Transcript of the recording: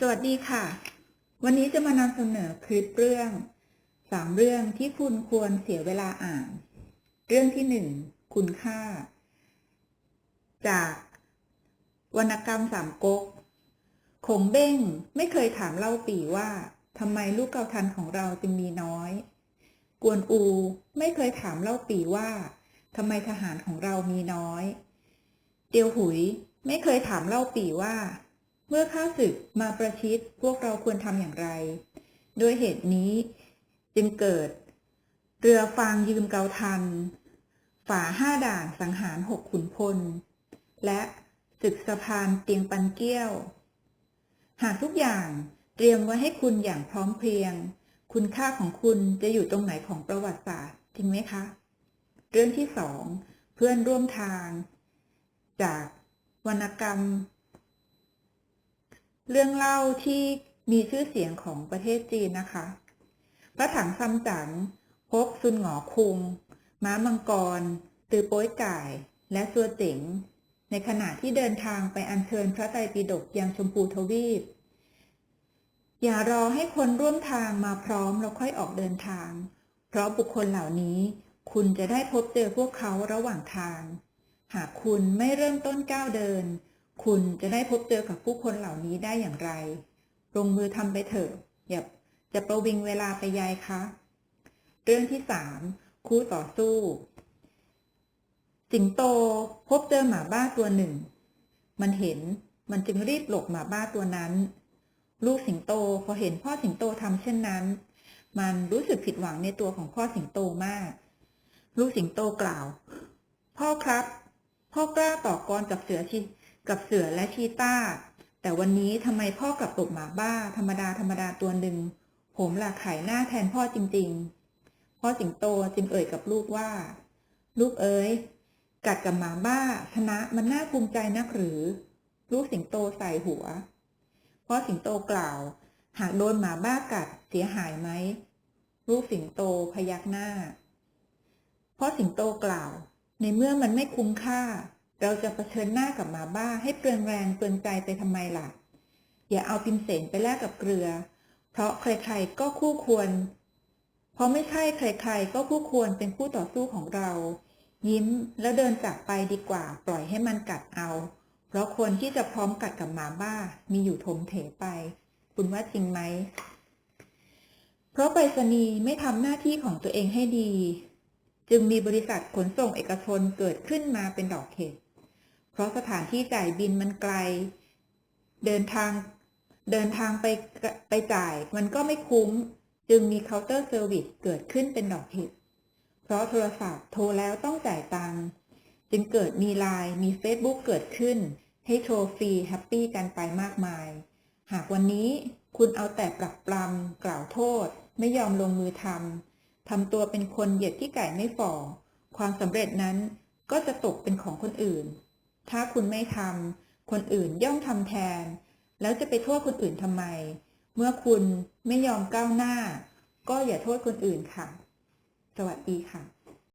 สวัสดีค่ะ วันนี้จะมานำเสนอคลิปเรื่องสามเรื่องที่คุณควรเสียเวลาอ่าน เรื่องที่หนึ่งคุณค่า จาก วรรณกรรมสามก๊กคงเบ้งไม่เคยถามเล่าปีว่าทำไมลูกเกาทันของเราจึงมีน้อย กวนอูไม่เคยถามเล่าปีว่าทำไมทหารของเรามีน้อย เตียวหุยไม่เคยถามเล่าปีว่า เมื่อข้าศึกมาประชิดพวกเราควรทำอย่างไร ด้วยเหตุนี้จึงเกิด เรือฟางยืมเกาทัน ฝาห้าด่านสังหารหกขุนพล และศึกสะพานเตียงปันเกี้ยว หากทุกอย่างเตรียมไว้ให้คุณอย่างพร้อมเพรียง คุณค่าของคุณจะอยู่ตรงไหนของประวัติศาสตร์จริงไหมคะ เรื่องที่สองเพื่อนร่วมทาง จากวรรณกรรม เรื่องเล่าที่มีชื่อเสียงของประเทศจีนนะคะ พระถังซัมจั๋งพบซุนหงอคุง ม้ามังกร ตือโป้ยก่าย และซัวเจ๋ง ในขณะที่เดินทางไปอัญเชิญพระไตรปิฎกยังชมพูทวีป อย่ารอให้คนร่วมทางมาพร้อมแล้วค่อยออกเดินทาง เพราะบุคคลเหล่านี้คุณจะได้พบเจอพวกเขาระหว่างทาง หากคุณไม่เริ่มต้นก้าวเดิน คุณจะได้พบเจอกับผู้คนเหล่านี้ได้อย่างไร ลงมือทำไปเถอะ อย่าจะประวิงเวลาไปยายคะ เรื่องที่สามคู่ต่อสู้ สิงโตพบเจอหมาบ้าตัวหนึ่ง มันเห็นมันจึงรีบหลบหมาบ้าตัวนั้น ลูกสิงโตพอเห็นพ่อสิงโตทำเช่นนั้น มันรู้สึกผิดหวังในตัวของพ่อสิงโตมาก ลูกสิงโตกล่าว พ่อครับ พ่อกล้าต่อกรกับเสือชี กับเสือและชีต้า แต่วันนี้ทำไมพ่อกลับตกหมาบ้า ธรรมดาธรรมดาตัวหนึ่งผมหล่ะไข่หน้าแทนพ่อจริง ๆ พ่อสิงโตจึงเอ่ยกับลูกว่า ลูกเอ๋ยกัดกับหมาบ้า ชนะมันน่าภูมิใจนักหรือ ลูกสิงโตใส่หัว พ่อสิงโตกล่าว หากโดนหมาบ้ากัดเสียหายไหมลูกสิงโตพยักหน้า พ่อสิงโตกล่าว ในเมื่อมันไม่คุ้มค่า เราจะะเผชิญหน้ากับหมาบ้าให้เปลืองแรงเปลืองใจไปทำไมล่ะ อย่าเอาปิมเสนไปแลกกับเกลือ เพราะใครๆก็คู่ควร เพราะไม่ใช่ใครๆก็คู่ควรเป็นคู่ต่อสู้ของเรา ยิ้มแล้วเดินจากไปดีกว่า ปล่อยให้มันกัดเอา เพราะคนที่จะพร้อมกัดกับหมาบ้ามีอยู่ทมเถไป คุณว่าจริงไหม เพราะไปรษณีย์ไม่ทำหน้าที่ของตัวเองให้ดี จึงมีบริษัทขนส่งเอกชนเกิดขึ้นมาเป็นดอกเห็ด เพราะสถานที่จ่ายบินมันไกล เดินทางเดินทางไปไปจ่ายมันก็ไม่คุ้ม จึงมีเคาน์เตอร์เซอร์วิสเกิดขึ้นเป็นดอกเห็ด เพราะโทรศัพท์โทรแล้วต้องจ่ายตังค์จึงเกิดมีไลน์มี Facebook เกิดขึ้น ให้โทรฟรีแฮปปี้กันไปมากมาย หากวันนี้คุณเอาแต่ปรักปรำกล่าวโทษ ไม่ยอมลงมือทำทำตัวเป็นคนเหยียดที่ไก่ไม่ฝ่อความสำเร็จนั้นก็จะตกเป็นของคนอื่น ถ้าคุณไม่ทำคนอื่นย่อมทำแทน แล้วจะไปโทษคนอื่นทำไม เมื่อคุณไม่ยอมก้าวหน้า ก็อย่าโทษคนอื่นค่ะ สวัสดีค่ะ